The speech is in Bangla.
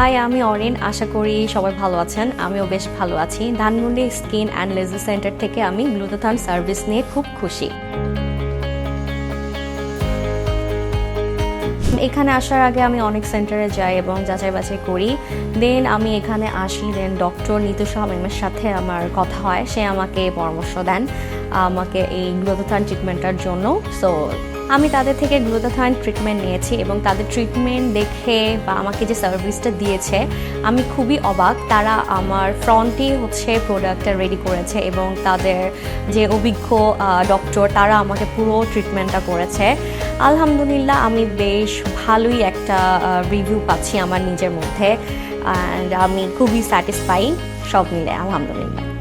হাই আমি অরিন। আশা করি সবাই ভালো আছেন। আমিও বেশ ভালো আছি। Dhanmondi skin and laser centre থেকে আমি গ্লুটোথান সার্ভিস নিয়ে খুব খুশি। এখানে আসার আগে আমি অনেক সেন্টারে যাই এবং যাচাই বাছাই করি। দেন আমি এখানে আসি দেন ডক্টর নিতুষা ম্যামের সাথে আমার কথা হয়। সে আমাকে পরামর্শ দেন, আমাকে এই গ্লোথোথান ট্রিটমেন্টটার জন্য। সো আমি তাদের থেকে গ্লুটাথাইন ট্রিটমেন্ট নিয়েছি এবং তাদের ট্রিটমেন্ট দেখে বা আমাকে যে সার্ভিসটা দিয়েছে, আমি খুবই অবাক। তারা আমার ফ্রন্টেই হচ্ছে প্রোডাক্টটা রেডি করেছে এবং তাদের যে অভিজ্ঞ ডক্টর তারা আমাকে পুরো ট্রিটমেন্টটা করেছে। আলহামদুলিল্লাহ, আমি বেশ ভালোই একটা রিভিউ পাচ্ছি আমার নিজের মধ্যে। অ্যান্ড আমি খুবই স্যাটিসফাই সব মিলে, আলহামদুলিল্লাহ।